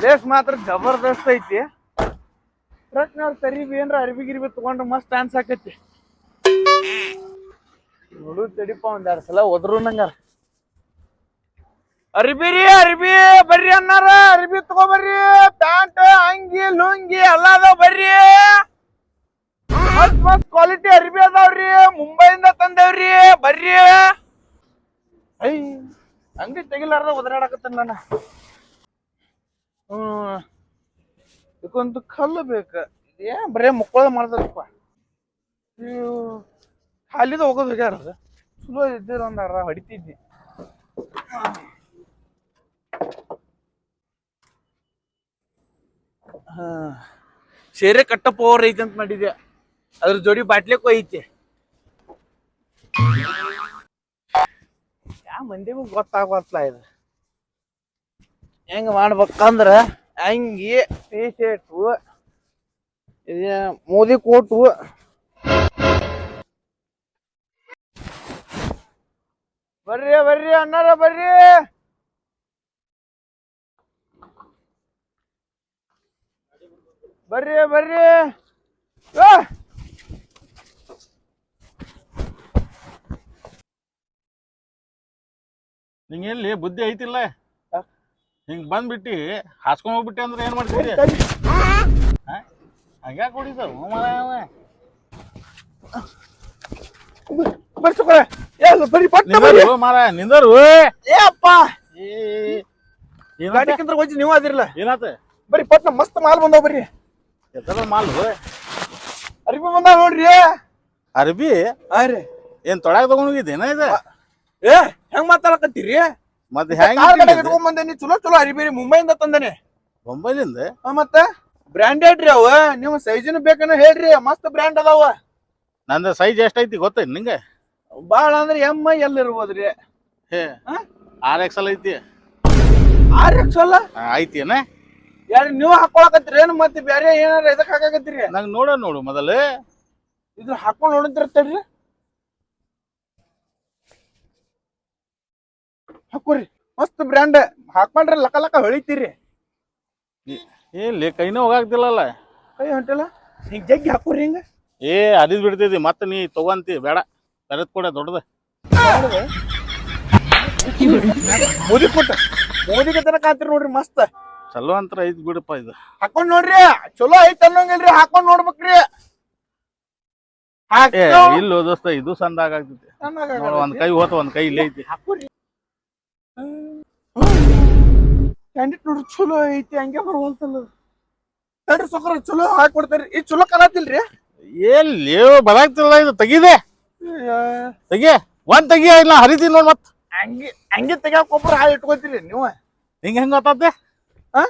Place ಮಾತ್ರ ಜಬರ್ದಸ್ತ್ ಐತಿ. ಟ್ರಕ್ನವ್ರ ತರಿಬಿ ಏನ್ರ ಅರ್ಬಿ ಗಿರಿಬಿ ತಗೊಂಡ್ರೆ ಮಸ್ತ್ ಟ್ಯಾನ್ಸ್ ಆಕೈತಿ. ನೋಡು ತಡಿಪ ಒಂದ್ ಎರಡ್ ಸಲ ಒದ್ರು ನಂಗಾರ. ಅರಿಬಿರಿ ಅರಿಬಿ, ಬರ್ರಿ ಅನ್ನಾರ, ಅರಿಬಿ ತಗೋಬರ್ರಿ ಪ್ಯಾಂಟ್, ಅಂಗಿ, ಲುಂಗಿ ಎಲ್ಲ ಅದಾವ ಬರ್ರಿ. ಮಸ್ತ್ ಮಸ್ತ್ ಕ್ವಾಲಿಟಿ ಅರಿಬಿ ಅದಾವ್ರಿ ಮುಂಬೈಯಿಂದ ತಂದೇವ್ರಿ ಬರ್ರಿ. ಐ, ಅಂಗಡಿ ತೆಗಿಲಾರ್ದ ಒದರಾಡಕತ್ತಾನ ನಾನು. ಹ್ಮ್. ಇದಕ್ಕೊಂದು ಕಲ್ಲು ಬೇಕ. ಏನ್ ಬರೇ ಮುಕ್ಕೋದ ಮಾಡ್ದಪ್ಪ. ಇವು ಖಾಲಿದ ಹೋಗೋದು ಹೋಗ್ಯಾರ ಅದು ಚಲೋ ಇದ್ದಿರ ಒಂದು ಅರ್ಧ ಹೊಡಿತಿದ್ದೆ. ಸೇರೆ ಕಟ್ಟಪ್ಪ ಅವ್ರ ಐತಿ ಅಂತ ಮಾಡಿದ್ದೆ. ಅದ್ರ ಜೋಡಿ ಬಾಟ್ಲಿಕ್ಕೂ ಐತಿ. ಯಾ ಮಂದಿಗೂ ಗೊತ್ತಾಗತ್ತಲ್ಲ ಇದು? ಹೆಂಗ ಮಾಡ್ಬೇಕಂದ್ರ ಅಂಗಿ ಟೀ ಶರ್ಟು ಮೋದಿ ಕೋಟು. ಬರ್ರಿ ಬರ್ರಿ, ಅಣ್ಣಾರ ಬರ್ರಿ. ಬರ್ರಿ ಬರ್ರಿ. ನಿಂಗೆ ಎಲ್ಲಿ ಬುದ್ಧಿ ಐತಿಲ್ಲ? ಹಿಂಗ್ ಬಂದ್ಬಿಟ್ಟಿ ಹಾಸ್ಕೊಂಡು ಹೋಗ್ಬಿಟ್ಟೆ ಅಂದ್ರೆ ಏನ್ ಮಾಡ್ತೀರಿ? ಹಂಗ ಹೊಡಿತಾವ. ಏ ಬರ್ರಿ ಪಟ್ಟ ನಿಂದರು ಮಾರ ನಿಂದರು ಏ ಅಪ್ಪ. ಗಾಡಿಕ್ಕಿಂತ ಹೋಗಿ ನೀವು ಅದಿರಲ್ಲ ಏನಾತ? ಬರಿ ಪಟ್ನ ಮಸ್ತ್ ಮಾಲ್ ಬಂದಾವ ಬರ್ರಿ ಎತ್ತದ ಮಾಲ್ ಅರಿಬಿ ಬಂದಾವ ನೋಡ್ರಿ. ಅರ್ಬಿ? ಹಾ ರೀ. ಏನ್ ತೊಳಾಗ ತಗೊಂಡೋಗಿದ್ದೇನ ಇದು? ಏ ಹೆಂಗ್ ಮಾತಾಡಕತ್ತೀರಿ? ಕಡೆ ಹೆಂಗ್ ಇಟ್ಕೊಂಡ್ ಬಂದೇನಿ ಚಲೋ ಚಲೋ ಅರಿಬಿ ರೀ ಮುಂಬೈಯಿಂದ ತಂದೇನಿ. ಬೊಂಬೈಲಿಂದ ಹಾ, ಮತ್ತ? ಬ್ರ್ಯಾಂಡೆಡ್ ರೀ ಅವ. ನೀವು ಸೈಜಿನ ಬೇಕನ್ನ ಹೇಳ್ರಿ. ಮಸ್ತ್ ಬ್ರ್ಯಾಂಡ್ ಅದಾವ. ನಂದ ಸೈಜ್ ಎಷ್ಟೈತಿ ಗೊತ್ತೈತಿ ನಿಂಗೆ? ಬಾಳ ಅಂದ್ರೆ ಎಂ ಐ ಎಲ್ ಇರ್ಬೋದ್ರಿ? ಆರ್ ಎಕ್ಸ್ ಎಲ್ ಐತಿ. ಆರ್ ಎಕ್ಸ್ ಅಲ್ಲ? ಆ, ಐತಿಯೇನ? ಯಾರು ನೀವು ಹಾಕೊಳಕತ್ತೀರಿ? ಏನು ಮತ್ತೆ ಬೇರೆ ಏನಾರ ಇದಕ್ ಹಾಕಾಕತ್ತೀರಿ? ನಂಗ್ ನೋಡ ನೋಡು ಮೊದಲು. ಇದು ಹಾಕೊಂಡ್ ನೋಡಿದ್ರಿ ಹಾಕೋರಿ ಮಸ್ತ್ ಬ್ರ್ಯಾಂಡ್ ಹಾಕೊಂಡ್ರೆ ಲಕ ಲಕ ಹೊಳಿತೀರಿ. ಎಲ್ಲಿ ಕೈನೂ ಹೋಗಾಗ್ತಿಲ್ಲಲ್ಲ. ಕೈ ಹೊಂಟಿಲ್ಲ? ಹಿಂಗ್ ಜಗ್ಗಿ ಹಾಕೋರಿ ಹಿಂಗ. ಏ ಅದಿದ್ ಬಿಡ್ತೈತಿ ಮತ್ತೆ ನೀ ತಗೊಂತಿ ಬೇಡ. ತರದ್ ಕೂಡ ದೊಡ್ಡದ. ಮೋದಿ ಕೊಟ್ಟ ಮೋದಿಗೆ ತನಕ ನೋಡ್ರಿ ಮಸ್ತ್. ಚಲೋ ಅಂತ ಐತಿ ಬಿಡಪ್ಪ ಇದು. ಹಾಕೊಂಡ್ ನೋಡ್ರಿ ಚಲೋ ಐತ್ ಅನ್ನೋಂಗಿಲ್ರಿ ಹಾಕೊಂಡ್ ನೋಡ್ಬೇಕ್ರಿ. ಇಲ್ಲ ದೋಸ್ತ ಇದು ಸಂದ ಆಗಾಗ್ತೈತಿ ಒಂದ್ ಕೈ ಹೋತ ಒಂದ್ ಕೈ ಇಲ್ಲೇ ಐತಿ. ಹಾಕೋರಿ ಕ್ಯಾಂಡಿಟ್ ನೋಡ್ರಿ ಚಲೋ ಐತಿ ಹಂಗೆ ಬರುವಂತಲ್ಲ ತಡ್ರಿ ಸೊಕ್ರ ಚಲೋ ಹಾಕೊಡ್ತಾರಿ ಈ ಚಲೋ ಕಲಾತಿಲ್ರಿ ಎಲ್ಲಿ ಬರಾಗ್ತಿಲ್ಲ ಇದು ತೆಗಿದೆ. ತೆಗಿ ಒಂದ್ ತೆಗಿ ಇಲ್ಲ ಹರಿತೀನಿ ನೋಡ್ ಮತ್ತೆ. ಹಂಗೆ ಹಂಗೆ ತೆಗಿಯಕ್ ಒಬ್ಬರು ಹಾಳು ಇಟ್ಕೋತೀರಿ ನೀವು? ಹಿಂಗ ಹೆಂಗ ಗೊತ್ತಾತೆ? ಆ?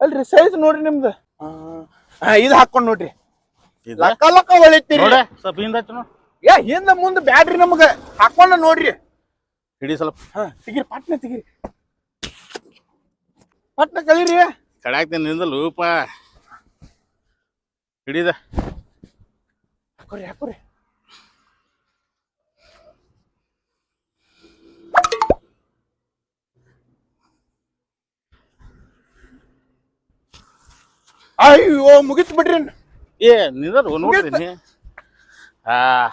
ಅಲ್ರಿ ಸೈಜ್ ನೋಡ್ರಿ ನಿಮ್ದು. ಹಾ ಇದು ಹಾಕೊಂಡ್ ನೋಡ್ರಿ. ಲಕ್ಕ ಲಕ್ಕ ಹೊಳಿತೀರಿ. ನೋಡೆ ಸ್ವಲ್ಪ ಹಿಂದ ಏ ಹಿಂದ ಮುಂದ ಬ್ಯಾಡ್ರಿ ನಮಗ. ಹಾಕೊಂಡ ನೋಡ್ರಿ. ಹಿಡಿ ಸ್ವಲ್ಪ. ಹಾ ತೆಗಿರಿ ಪಟ್ನ ತೆಗಿರಿ. ಪಟ್ನ ಕಳೀರಿ ಕಡಾಕ್ತೀನಿ ನಿಂದಲ್ ರೂಪ ಹಿಡಿದ. ಹಾಕೋರಿ ಹಾಕೋರಿ. ಅಯ್ಯೋ ಮುಗಿತ್ ಬಿಡ್ರಿ. ಏ ನಿಂದರ್ ನೋಡ್ತೀನಿ.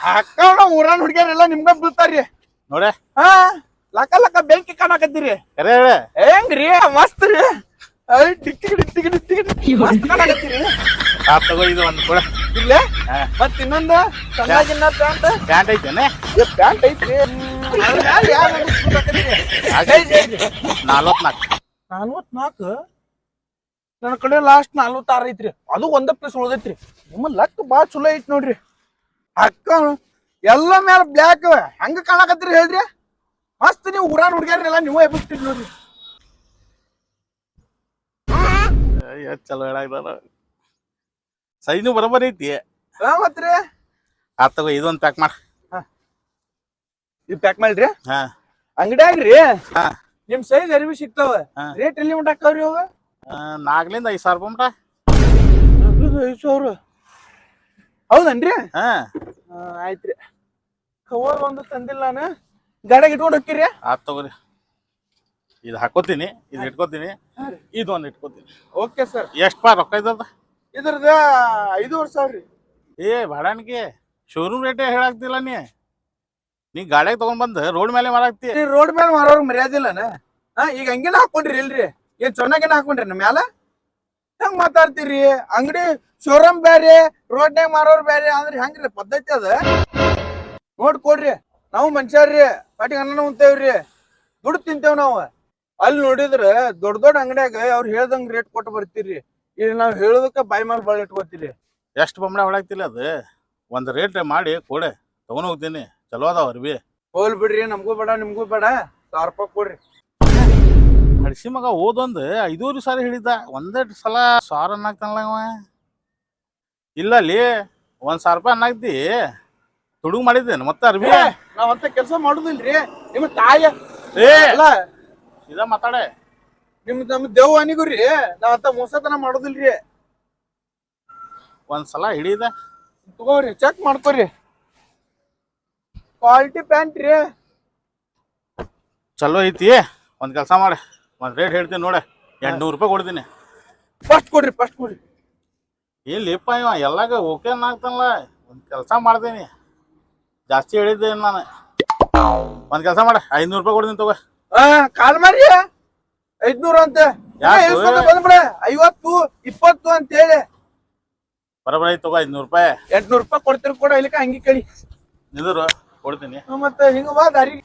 ಹಾಕೋಣ ಊರಾನ್ ಹುಡುಗಿಯರೆಲ್ಲ ನಿಮ್ಗ ಬೀಳ್ತಾರ್ರಿ. ನೋಡ. ಹಾ. ಲಕ್ಕ ಲಕ್ಕ ಬೆಂಕಿ ಕಾಣಕತ್ತೀರಿ. ಕರೆ ಹೇಳ ಹೆಂಗ್ರಿ? ಮಸ್ತ್ ರೀ. ಮಸ್ತ್ ಕಾಣಕತ್ತೀರಿ. ಆ ತಗೋ ಇದು ಒಂದು ಕೂಡ. ಇಲ್ಲೇ? ಹಾ. ಮತ್ ಇನ್ನೊಂದು? ಚೆನ್ನಾಗಿನ್ನ ಪ್ಯಾಂಟ್? ಪ್ಯಾಂಟ್ ಐತೇನೆ? ಏ ಪ್ಯಾಂಟ್ ಐತ್ರಿ. ನಲ್ವತ್ನಾಲ್ಕು ನಲ್ವತ್ನಾಲ್ಕು ನನ್ನ ಕಡೆ ಲಾಸ್ಟ್ ನಲ್ವತ್ತಾರು ಐತ್ರಿ. ಅದು ಒಂದ ಪ್ಲೇಸ್ ಉಳ್ದೈತ್ರಿ. ನಿಮ್ಮ ಲಕ್ ಬಾಳ ಚಲೋ ಐತಿ ನೋಡ್ರಿ. ಅಕ್ಕ ಎಲ್ಲ ಮೇಲೆ ಬ್ಲ್ಯಾಕ್ ಹೆಂಗ ಕಾಣಕತ್ತೀರಿ ಹೇಳ್ರಿ? ಮಸ್ತ್ ನೀವು ಊರಾನ್ ಹುಡ್ಗ್ಯಾರನೆಲ್ಲ ನೀವು ಎಬ್ಬಿಸ್ತೀರಿ ನೋಡ್ರಿ. ಎಷ್ಟು ಚಲೋ ಹೇಳಾಗ್ದಾರ ಸೈಜು ಬರೋಬ್ಬರಿ ಐತಿ. ಹಾ ಮತ್ರಿ ತಗೋ ಇದೊಂದು ಪ್ಯಾಕ್ ಮಾಡ. ಇದು ಪ್ಯಾಕ್ ಮಾಡ್ರಿ? ಹಾ. ಅಂಗಡ್ಯಾಗ್ರಿ? ಹಾ. ನಿಮ್ ಸೈಜ್ ಅರಿವಿ ಸಿಗ್ತಾವ. ಹಾ. ರೇಟ್ ಎಲ್ಲಿ ಉಂಟಾಕವ್ರಿ ಅವ? ನಾಗ್ಲಿಂದ ನಾಲ್ಕಲಿಂದ ಐದು ಸಾವಿರ ರೂಪಾಯಿ ಮಟ ಐದು ಸಾವಿರ. ಹೌದನ್ರಿ? ಹಾ ಆಯ್ತ್ರಿ. ಕವರ್ ಒಂದು ತಂದಿಲ್ಲ ನಾನು. ಗಾಡಿಯಾಗ ಇಟ್ಕೊಂಡು ಹೋಗ್ತೀರಿ? ಆತ್ ತಗೋರಿ. ಇದು ಹಾಕೋತೀನಿ ಇದು ಇಟ್ಕೋತೀನಿ ಇದು ಒಂದು ಇಟ್ಕೋತೀನಿ. Okay sir. ಎಷ್ಟು ಪಾ ರೊಕ್ಕ ಇದ್ದದ? ಇದ್ರದ ಐದೂವರೆ ಸಾವಿರ ರೀ ಏ ಬಾಡಾಣಿಕೆ ಶೋರೂಮ್ ರೇಟೇ ಹೇಳಾಕ್ತಿಲ್ಲ ನೀ. ನೀ ಗಾಡಿಯಾಗ ತಗೊಂಡ್ ಬಂದು ರೋಡ್ ಮೇಲೆ ಮಾರಾಕ್ತಿ. ರೋಡ್ ಮೇಲೆ ಮಾರೋರ್ ಮರ್ಯಾದಿಲ್ಲನ ಹಾ ಈಗ ಹಂಗೇನ ಹಾಕೊಂಡ್ರಿ ಇಲ್ರಿ. ಏನ್ ಚೆನ್ನಾಗೇನ ಹಾಕೊಂಡ್ರಿ ನಮ್ಮ ಮ್ಯಾಲ? ಹೆಂಗ್ ಮಾತಾಡ್ತೀರಿ? ಅಂಗಡಿ ಶೋರೂಮ್ ಬ್ಯಾರೆ ರೋಡ್ನಾಗ ಮಾರೋರ್ ಬ್ಯಾರೆ ಅಂದ್ರೆ ಹೆಂಗ್ರಿ ಪದ್ಧತಿ ಅದ? ನೋಡ್ಕೊಡ್ರಿ ನಾವು ಮನುಷ್ಯರ್ರಿ. ಪಾಟಿಗೆ ಅನ್ನ ಉಂತೇವ್ರಿ. ದುಡ್ಡು ತಿಂತೇವ್ ನಾವು. ಅಲ್ಲಿ ನೋಡಿದ್ರ ದೊಡ್ಡ ದೊಡ್ಡ ಅಂಗಡಿಯಾಗ ಅವ್ರು ಹೇಳ್ದಂಗ್ ರೇಟ್ ಕೊಟ್ಟು ಬರ್ತೀರಿ. ಇಲ್ಲಿ ನಾವ್ ಹೇಳೋದಕ್ಕೆ ಬಾಯಿ ಮೇಲೆ ಬಾಳ ಇಟ್ಕೋತೀರಿ. ಎಷ್ಟು ಬೊಮ್ಮೆ ಹೊಳಾಗ್ತಿಲ್ಲ ಅದು? ಒಂದು ರೇಟ್ ಮಾಡಿ ಕೊಡೆ. ತಗೊಂಡ್ ಹೋಗ್ತೀನಿ. ಚಲೋ ಅದಾವ ಅರ್ವಿ ಹೋಲ್ ಬಿಡ್ರಿ ನಮಗೂ ಬೇಡ ನಿಮಗೂ ಬೇಡ. ಸಾವಿರ ರೂಪಾಯಿ ಕೊಡ್ರಿ. ಹಡ್ಸಿ ಮಗ ಓದೊಂದು ಐದೂರು ಸಾರಿ ಹೇಳಿದ್ದ. ಒಂದೇ ಸಲ ಸಾವಿರ ಅನ್ನಾಗ್ತಾನಲ್ಲ ಇವ ಇಲ್ಲ ಅಲ್ಲಿ ಒಂದು ಸಾವಿರ ರೂಪಾಯಿ ಅನ್ನಾಗ್ತಿ. ತುಡುಗ್ ಮಾಡಿದ್ದೇನೆ ಮತ್ತೆ ಅರ್ಬಿ ನಾವಂತ ಕೆಲಸ ಮಾಡುದಿಲ್ರಿ. ನಿಮ್ಮ ತಾಯ ಏ ಅಲ್ಲ ಇದ ಮಾತಾಡೆ. ನಿಮ್ ನಮ್ ದೇವ್ ಅನಿಗುರಿ ನಾವಂತ ಮೋಸತನ ಮಾಡುದಿಲ್ರಿ. ಒಂದ್ಸಲ ಹಿಡಿದ. ತಗೋರಿ ಚೆಕ್ ಮಾಡ್ಕೋರಿ. ಕ್ವಾಲಿಟಿ ಪ್ಯಾಂಟ್ ರೀ. ಚಲೋ ಐತಿ ಒಂದ್ ಕೆಲಸ ಮಾಡಿ. ಒಂದ್ ರೇಟ್ ಹೇಳ್ತೀನಿ ನೋಡ ಎಂಟ್ನೂರು ರೂಪಾಯಿ ಕೊಡ್ತೀನಿ. ಫಸ್ಟ್ ಕೊಡ್ರಿ ಫಸ್ಟ್ ಕೊಡ್ರಿ. ಇಲ್ಲಿಪ್ಪ ಇವ ಎಲ್ಲಾಗ ಓಕೆ ಆಗ್ತಾನಲ್ಲ ಒಂದ್ ಕೆಲಸ ಮಾಡ್ತೀನಿ. ಜಾಸ್ತಿ ಹೇಳಿದ್ದೆ ನಾನು. ಒಂದ್ ಕೆಲಸ ಮಾಡ ಐದ್ನೂರು ರೂಪಾಯಿ ಕೊಡ್ತೀನಿ ತಗೋ. ಆ, ಕಾಲ್ ಮಾರಿ ಐದ್ನೂರು ಅಂತ. ಯಾಕೆ? ಬಂದ್ಬಿಡ ಐವತ್ತು ಇಪ್ಪತ್ತು ಅಂತ ಹೇಳಿ. ಬರೋಬ್ಬರ ಐತಿ ತಗೋ ಐದ್ನೂರು ರೂಪಾಯಿ. ಎಂಟ್ನೂರು ರೂಪಾಯಿ ಕೊಡ್ತೀರಿ ಕೂಡ ಇಲ್ಲಿಕ ಹಂಗಿ ಕೇಳಿ. ನಿಂದ್ರು ಕೊಡ್ತೀನಿ. ಮತ್ತೆ ಹಿಂಗ ಬಾ ದಾರಿ.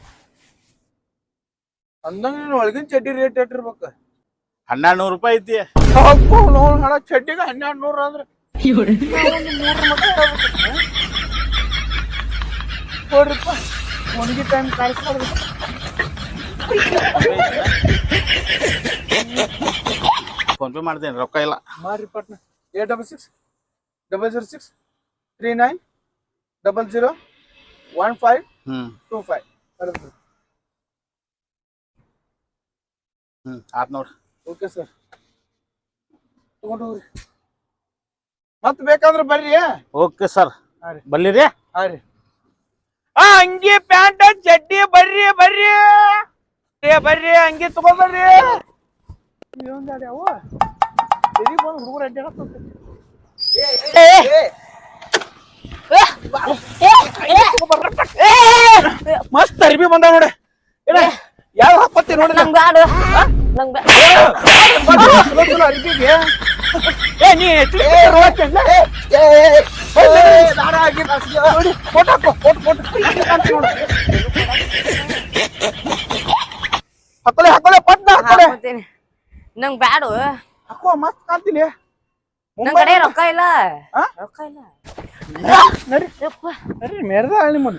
ಅಂದಂಗ ನೀನು ಒಳಗಿನ ಚಡ್ಡಿ ರೇಟ್ ಇಟ್ಟಿರ್ಬೇಕು ಹನ್ನೆರಡು ನೂರು ರೂಪಾಯಿ ಐತಿ. ಅಪ್ಪೋ, ನೋಡ್ ಹಣ ಚಡ್ಡಿಗೆ ಹನ್ನೆರಡು ನೂರು ಅಂದ್ರೆ ಮಟ್ಟ. ನೋಡ್ರಿಪ್ಪ ಒಣಗಿ ಟೈಮ್ ಕಳ್ಸ್ಕೊಡ್ರಿ ಫೋನ್ ಪೇ ಮಾಡ್ತೀನಿ ರೊಕ್ಕ ಇಲ್ಲ. ಮಾರಿ ಪಟ್ನ. Eight double six double zero six three nine double zero one five two five ಹ್ಞೂ ಆತ್ ನೋಡ್ರಿ ಓಕೆ ಸರ್ ತಗೊಂಡು ಹೋಗ್ರಿ ಮತ್ತೆ ಬೇಕಾದ್ರೆ ಬರ್ರಿ ಓಕೆ ಸರ್ ಬರ್ಲಿರಿ? ಹಾ ರೀ. ಆ ಅಂಗಿ ಪ್ಯಾಂಟ್ ಚಡ್ಡಿ ಬರ್ರಿ ಬರ್ರಿ ಏ ಬರ್ರಿ ಅಂಗಿ ಬಂದು ಹುಡುಗರು ಅಡ್ಡಾಡತ್ತಂತೆ ಮಸ್ತ್ ಅರ್ಬಿ ಬಂದ ನೋಡಿ ಯಾವ ಹಾಕೋತಿ ನೋಡಿ ನಂಗೆ ಅರ್ಬಿಗೆ ಏ ನೀ ನೋಡಿ ಫೋಟೋ ಫೋಟೋ ಫೋಟೋ ಪಟ್ನ. ನಂಗ್ ಬ್ಯಾಡು. ಹಾಕೋ ಮಸ್ತ್ ಕಾಣ್ತೀನಿ. ನನ್ ಕಡೆ ರೊಕ್ಕ ಇಲ್ಲ? ರೊಕ್ಕ ಇಲ್ಲ. ನಡಿ ಯಪ್ಪ. ನಡಿ ಮೇರ್ದ ನಿಮ್ಮನ್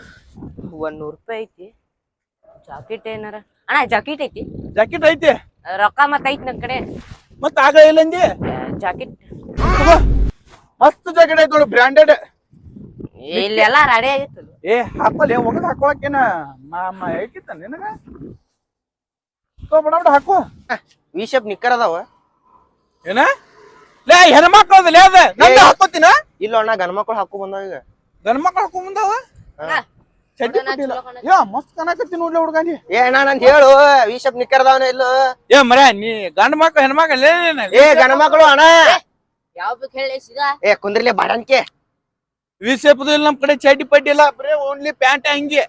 ಒಂದ್ ನೂರ್ ರೂಪಾಯಿ ಐತಿ. ಜಾಕೆಟ್ ಏನಾರ. ಅಣ್ಣ ಜಾಕೆಟ್ ಐತಿ. ಜಾಕೆಟ್ ಐತಿ. ರೊಕ್ಕ ಮತ್ತ ಐತಿ ನನ್ ಕಡೆ. ಮತ್ತ ಆಗ ಇಲ್ಲ ಅಂದಿ? ಜಾಕೆಟ್. ಮಸ್ತ್ ಜಾಕೆಟ್ ಐತಿ ನೋಡಿ ಬ್ರ್ಯಾಂಡೆಡ್ ಇಲ್ಲೆಲ್ಲ ರೆಡಿ ಆಗಿತ್ತು ಏ ಹಾಕೋಲೆ ಒಗದ್ ಹಾಕೊಳಕೇನ ಮಾಮ ಹೇಗಿತ್ತ ನಿನಗ? ತೋ ಬಡ ಬಡ ಹಾಕೋ. ನಿಕ್ಕರ್ ಅದಾವ. ಏನ? ಲೇ ಹೆಣ್ಮಕ್ಳದ ಲೇ ಅದ. ನಂದ ಹಾಕೋತಿನ? ಇಲ್ಲ ಅಣ್ಣ ಗಂಡ್ಮಕ್ಳು ಹಾಕೋ ಬಂದಾವ ಈಗ. ಹಾಕೋ ಮಕ್ಳು ಹಾಕೊಂಡ್ ಬಂದಾವ ಚಡ್ಡಿ. ಯಾ ಮಸ್ತ್ ಕಾಣಕತ್ತಿ ನೋಡ್ಲಿ ಹುಡುಗನಿ. ಏ ಅಣ್ಣ ನಂದ್ ಹೇಳು ವಿಷಪ್ ನಿಕ್ಕರ್ ಇಲ್ಲೋ. ಇಲ್ಲ ಏ ಮರ ನೀ ಗಂಡ ಮಕ್ಳು ಹೆಣ್ಮಕ್ಳು ಏ ಏ ಗಂಡ್ಮಕ್ಳು ಅಣ್ಣ. ಯಾವ ಬೇಕು ಹೇಳಿ ಸೀದಾ? ಏ ಕುಂದ್ರಲೇ ಬಾಡನ್ಕೆ. ವಿಸೇಪದು ಇಲ್ಲ ನಮ್ ಕಡೆ ಚಡ್ಡಿ ಪಡ್ಡಿ ಇಲ್ಲ ಬರೇ ಓನ್ಲಿ ಪ್ಯಾಂಟ್ ಹಂಗೆ.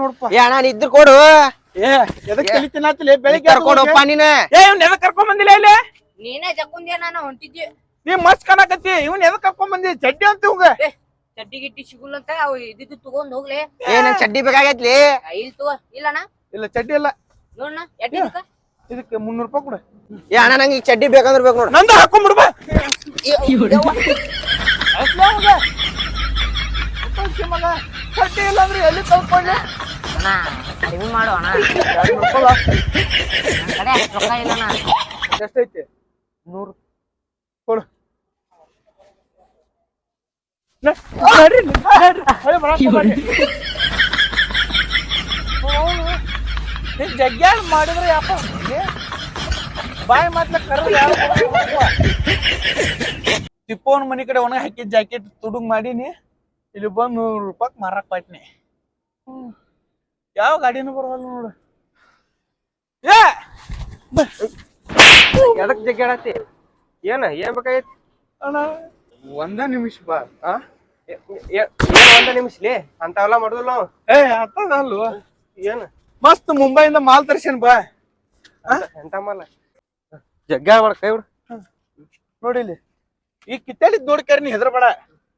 ನೋಡಪ್ಪ ಏ ಅಣ್ಣ ಇದ್ರ ಕೊಡು. ಏ ಎದಕ್ ಕಲಿತಿನಾತಿಲ್ಲ ಬೆಳಿಗ್ಗೆ ಕರ್ಕೊಂಡಪ್ಪ ನೀನ. ಏ ಇವ್ನ ಎದಕ್ಕೆ ಕರ್ಕೊಂಡ್ ಬಂದಿಲ್ಲ ಇಲ್ಲಿ? ನೀನೇ ಜಕ್ಕೊಂದೇ ನಾನು ಹೊಂಟಿದ್ವಿ ನೀ ಮಸ್ತ್ ಕಾಣಕತ್ತಿ ಇವ್ನ ಎದಕ್ ಕರ್ಕೊಂಡ್ ಬಂದಿ? ಚಡ್ಡಿ ಅಂತ ಇವಂಗ. ಏ ಚಡ್ಡಿ ಗಿಟ್ಟಿ ಸಿಗುಲ್ಲ ಅಂತ ಅವು ಇದ್ದಿದ್ದು ತಗೊಂಡ್ ಹೋಗ್ಲಿ. ಏನ ಚಡ್ಡಿ ಬೇಕಾಗೈತ್ಲಿ? ಇಲ್ ತಗೋ. ಇಲ್ಲಣ್ಣ? ಇಲ್ಲ ಚಡ್ಡಿ ಇಲ್ಲ ನೋಡಣ ಎಟ್ಟಿದಕ್ಕ ಇದಕ್ಕೆ? ಮುನ್ನೂರು ರೂಪಾಯಿ ಕೊಡು. ಏ ಅಣ್ಣ ನಂಗೆ ಈಗ ಚಡ್ಡಿ ಬೇಕಂದ್ರೆ ಬೇಕು ನೋಡು. ನಂದು ಮಗ ಚಡ್ಡಿ ಇಲ್ಲ ಅಂದ್ರೆ ಎಲ್ಲಿ ಕಲ್ಕೊಂಡೆ ಅಣ್ಣ ಕಡಿಮೆ ಮಾಡು ಅಣ್ಣ. ಕಡೆ ಅಷ್ಟ್ ರೊಕ್ಕ ಇಲ್ಲಣ್ಣ. ಎಷ್ಟೈತಿ? ನೂರು. ಕೊಡು ನ- ನಡ್ರಿ, ನಡ್ರಿ. ಅಯ್ಯೋ, ಬರಾಕ್ ಹೋಗ್ಬೇಡಿ. ಅವ್ನು ನೀ ಜಗ್ಗ್ಯಾಡ್ ಮಾಡಿದ್ರೆ ಯಾಪ ಬಾಯಿ ಮಾತ್ಲ ಕರ್ರ ತಿಪ್ಪವನ್ ಮನಿ ಕಡೆ ಒಣಗ ಹಾಕಿದ ಜಾಕೆಟ್ ತುಡುಗ್ ಮಾಡೀನಿ ಇಲ್ಲಿ ಬಂದು ನೂರು ರೂಪಾಯಿ ಮಾರಕ್ ಪಾಟ್ನಿ ಯಾವ ಗಾಡಿನೂ ಬರವಲ್ಲ ನೋಡು ಏ ಎದಕ್ ಜಗ್ಗಾಡತ್ತಿ ಏನ ಏನ್ ಬೇಕಾಗೈತಿ ಅಣ್ಣ ಒಂದ ನಿಮಿಷ ಬಾ. ಆ? ಒಂದ ನಿಮಿಷಲಿ ಅಂತಾವೆಲ್ಲ ಮಾಡುದಿಲ್ಲ ನಾವು. ಏ ಅತ್ತದಲ್ವ ಏನ್? ಮಸ್ತ್ ಮುಂಬೈಯಿಂದ ಮಾಲ್ ತರ್ಸೇನ್ ಬಾ. ಎಂತ ಮಾಲ್? ಜಗ್ಗ ಮಾಡ ಕೈ ಬಿಡು. ನೋಡಿಲಿ ಈ ಕಿತ್ತಲಿ ನೋಡ್ಕ್ಯಾರ ನೀ ಹೆದರ್ಬೇಡ.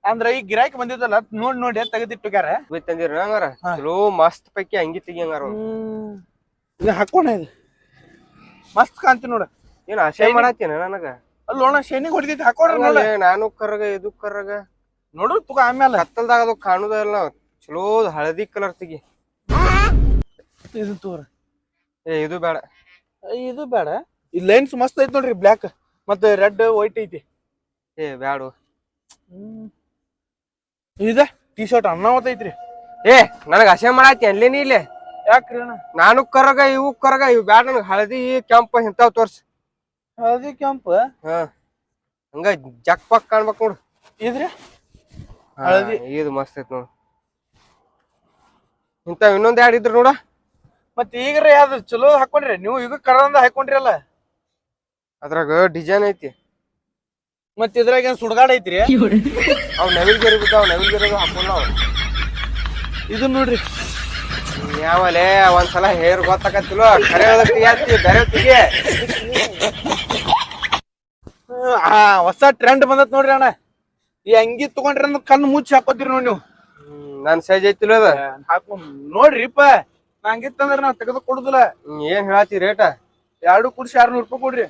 ಅಂದ್ರ ಈ ಗಿರಾಕಿ ಬಂದಿದ್ದಲ್ಲ ನೋಡ್ ನೋಡಿ ತೆಗೆದಿಟ್ಟುಗಾರ ಬಿತ್ ತಂದಿರ ಹಂಗಾರ. ಚಲೋ ಮಸ್ತ್ ಪೈಕಿ ಅಂಗಿ ತೆಗಿಯಂಗಾರ. ಇದು ಹಾಕೋಣ ಇದು. ಮಸ್ತ್ ಕಾಂತಿ ನೋಡ. ಏನ್ ಆಶಯ ಮಾಡತ್ತೇನ ನನಗ? ಅಲ್ಲಿ ನೋಡ ಶೇನಿಗ್ ಹೊಡಿತೈತಿ ಹಾಕೋಣ ನೋಡ. ನಾನು ಕರ್ರಗ ಇದು ಕರ್ರಗ. ನೋಡು ತುಗ ಆಮೇಲೆ ಕತ್ತಲ್ದಾಗ ಅದು ಕಾಣುದ ಇಲ್ಲ ಚಲೋ ಹಳದಿ ಕಲರ್ ತೆಗಿ. ಇದು ತೋರ ಏ ಇದು ಬೇಡ. ಇದು ಬೇಡ. ಈ ಲೈನ್ಸ್ ಮಸ್ತ್ ಐತಿ ನೋಡ್ರಿ ಬ್ಲ್ಯಾಕ್ ಮತ್ತೆ ರೆಡ್ ವೈಟ್ ಐತಿ. ಏ ಬ್ಯಾಡು. ಇದ ಟಿ ಶರ್ಟ್ ಅನ್ನಾವತ್ ಐತ್ರಿ. ಏ ನನಗ ಅಸಹ್ಯ ಮಾಡಾತಿ ಅಲ್ಲೇನಿ ಇಲ್ಲೇ. ಯಾಕ್ರಿ ಅಣ್ಣ? ನಾನು ಕರಗ ಇವು ಕರಗ ಇವು ಬ್ಯಾಡ ನನಗ ಹಳದಿ ಕೆಂಪ ಇಂತಾವ್ ತೋರ್ಸ್. ಹಳದಿ ಕೆಂಪ ಹಾ. ಹಂಗ ಜಕ್ ಪಕ್ ಕಾಣ್ಬೇಕು ನೋಡು. ಇದ್ರಿ? ಹಳದಿ. ಇದು ಮಸ್ತ್ ಐತ್ ನೋಡು. ಇಂತ ಇನ್ನೊಂದ್ ಎರಡ್ ಇದ್ರ ನೋಡ. ಮತ್ ಈಗ್ರಿ ಯಾವ್ದು ಚಲೋ ಹಾಕೊಂಡ್ರಿ? ನೀವು ಈಗ ಕರಂದ ಹಾಕೊಂಡ್ರಿ ಅಲ್ಲ ಅದ್ರಾಗ ಡಿಸೈನ್ ಐತಿ. ಮತ್ ಇದ್ರಾಗ ಏನ್ ಸುಡ್ಗಾಡ್ ಐತ್ರಿ? ಅವ್ ನವಿಲ್ಗಿರಿ ಬಿದ್ದಾವ್ ನವಿಲ್ಗಿರಿ ಹಾಕೊಂಡ್ ನಾವು ಇದು ನೋಡ್ರಿ. ಯಾವಲೇ ಒಂದ್ಸಲ ಹೇರ್ ಗೊತ್ತಾಕತ್ತಿಲ್ಲ ಖರೆ ಯಾಕೆ ಬೇರೆ ತೆಗಿ ಆ ಹೊಸ ಟ್ರೆಂಡ್ ಬಂದತ್ ನೋಡ್ರಿ ಅಣ್ಣ. ಈ ಅಂಗಿ ತಗೊಂಡ್ರಿ ಅಂದ್ರೆ ಕಣ್ಣು ಮುಚ್ಚಿ ಹಾಕೋತಿರಿ ನೋಡಿ ನೀವು. ನನ್ ಸೈಜ್ ಐತಿಲ್ಲ ಅದ? ಹಾಕೊ ನೋಡ್ರಿಪ್ಪ ನಾ ಹಂಗಿತ್ತಂದ್ರ ನಾ ತೆಗೆದು ಕೊಡುದಿಲ್ಲ. ಏನ್ ಹೇಳತಿ ರೇಟ? ಎರಡು ಕುಡ್ಸಿ ಆರ್ನೂರು ರೂಪಾಯಿ ಕೊಡ್ರಿ.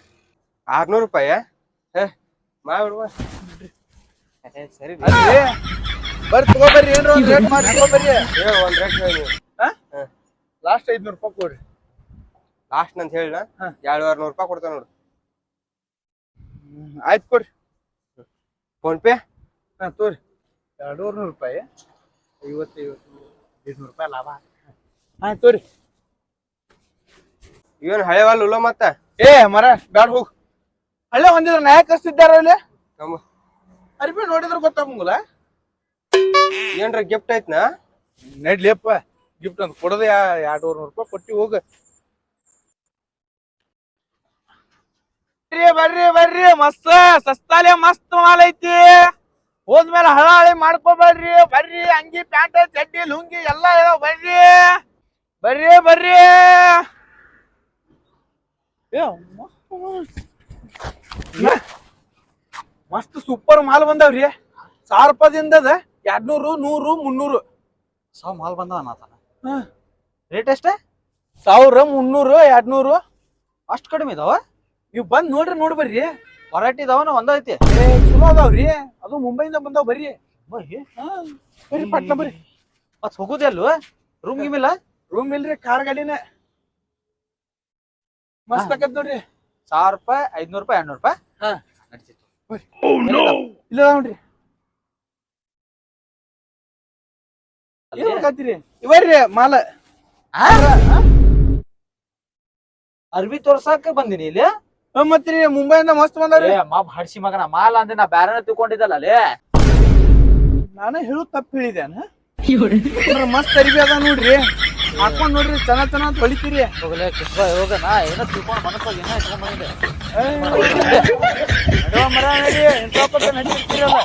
ಆರ್ನೂರು ರೂಪಾಯಿ ಏ ಮಾಡ್ಬಿಡುವ ಸರಿ ಬರ್ರಿ ತಗೋಬರ್ರಿ ಏನ್ರ ಒಂದ್ ರೇಟ್ ಮಾಡಿ ತಗೋಬರ್ರಿ. ಏ ಒಂದ್ ರೇಟ್ ಹೇಳಿ ಲಾಸ್ಟ್ ಐದ್ನೂರು ರೂಪಾಯಿ ಕೊಡ್ರಿ. ಲಾಸ್ಟ್ ಅಂತ ಹೇಳ. ಎರಡು ಆರ್ನೂರು ರೂಪಾಯಿ ಕೊಡ್ತಾನ ನೋಡು. ಆಯ್ತು ಕೊಡ್ರಿ. ಫೋನ್ ಪೇ ಹಾಂ ತೋರಿ. ಎರಡೂರು ನೂರು ರೂಪಾಯಿ. ಐವತ್ತು ಐವತ್ತು ಐದ್ನೂರು ರೂಪಾಯಿ ಲಾಭ. ಹಾಂ ತೋರಿ. ಇವನ್ ಹಳೆವಲ್ಲ ಉಲ್ಲ ಮತ್ತ? ಏ ಮರ ಬ್ಯಾಡ ಹೋಗ್. ಹಳ್ಳೆ ಹೊಂದಿದ್ರ ನಾ ಕಸ್ತಿದ್ದಾರ ಅಲ್ಲಿ? ನಮ್ಮ ಅರ್ಬಿ ನೋಡಿದ್ರ ಗೊತ್ತಾಗಂಗಿಲ್ಲ ಏನ್ರ ಗಿಫ್ಟ್ ಐತ್ನಾ? ನಡ್ಲಿಯಪ್ಪ ಗಿಫ್ಟ್ ಅಂತ ಕೊಡೋದು ಎರಡೂರು ನೂರು ರೂಪಾಯಿ ಕೊಟ್ಟಿ ಹೋಗ. ಬರ್ರಿ ಬರ್ರಿ ಬರ್ರಿ. ಮಸ್ತ್ ಸಸ್ತಾಲೆ ಮಸ್ತ್ ಮಾಲ್ ಐತಿ. ಹೋದ್ಮೇಲೆ ಹಳ ಹಳಿ ಮಾಡ್ಕೋಬೇಡ್ರಿ. ಬರ್ರಿ ಅಂಗಿ ಪ್ಯಾಂಟ್ ಚಡ್ಡಿ ಲುಂಗಿ ಎಲ್ಲಾ ಇದಾವ. ಬರ್ರಿ ಬರ್ರಿ ಬರ್ರಿ. ಮಸ್ತ್. ಸೂಪರ್ ಮಾಲ್ ಬಂದಾವ್ರಿ. ಸಾವಿರ ರೂಪಾಯಿಂದ ಎರಡ್ನೂರು ನೂರು ಮುನ್ನೂರು. ಸಾವಿರ ಮಾಲ್ ಬಂದವ. ರೇಟ್ ಎಷ್ಟೇ? ಸಾವಿರ ಮುನ್ನೂರು ಎರಡ್ನೂರು. ಅಷ್ಟು ಕಡಿಮೆ ಇದಾವ? ನೀವು ಬಂದ್ ನೋಡ್ರಿ ನೋಡಿ ಬರ್ರಿ. ವರೈಟಿ ಇದಾವನ ಒಂದ ಐತಿ ಏ, ಚಲೋ ಅದಾವ್ರಿ. ಅದು ಮುಂಬೈಯಿಂದ ಬಂದಾವ್ ಬರ್ರಿ. ಹಾ, ಬರ್ರಿ ಪಟ್ನ ಬರ್ರಿ. ಮತ್ ಹೋಗುದೇ ಅಲ್ವ? ರೂಮ್ ಗಿಮಿಲ್ಲ? ರೂಮ್ ಇಲ್ರಿ ಕಾರ್ ಗಾಡಿನ. ಮಸ್ತ್ ಆಕತ್ ನೋಡ್ರಿ. ಸಾವಿರ ರೂಪಾಯಿ ಐದ್ನೂರ್ ರೂಪಾಯಿ ಎರಡ್ನೂರ್ ರೂಪಾಯಿ? ಹಾ. ನಡೀತಿತ್ತು ಇಲ್ಲ ನೋಡ್ರಿ. ಏನ್ ಇವರ್ರಿ ಮಾಲ. ಅರ್ಬಿ ತೋರ್ಸಾಕ ಬಂದಿನಿ ಇಲ್ಲಿ. ಮತ್ರಿ ಮುಂಬೈಯಿಂದ ಮಸ್ತ್ ಬಂದವ್ರಿ ಮಾಮ್ ಹಡ್ಸಿ ಮಗನ ಮಾಲ್ ಅಂದ್ರೆ ನಾ ಬ್ಯಾರನ ತಿಳ್ಕೊಂಡಿದ್ದಲ್ಲ ಅಲ್ಲೇ ನಾನು ಹೇಳು ತಪ್ಪು ಹೇಳಿದ್ದೇನ ಮಸ್ತ್ ಅರಿವಿ ಅದ ನೋಡ್ರಿ. ಹಾಕೊಂಡ್ ನೋಡ್ರಿ ಚೆನ್ನಾಗ್ ಚೆನ್ನಾಗ್ ತೊಳಿತೀರಿ ಹೋಗಲೇ ಕಿಸ್ಬ ಹೋಗಣ ಏನೋ ತಿಳ್ಕೊಂಡು ಮನಸ್ಸಾಗ ಏನೋ ಇಟ್ಕೊಂಡ್ಬಂದಿದೆ ನಡುವ ಮರ ನಡಿ ಎಂತ ನಡೀತಿರಲ್ಲ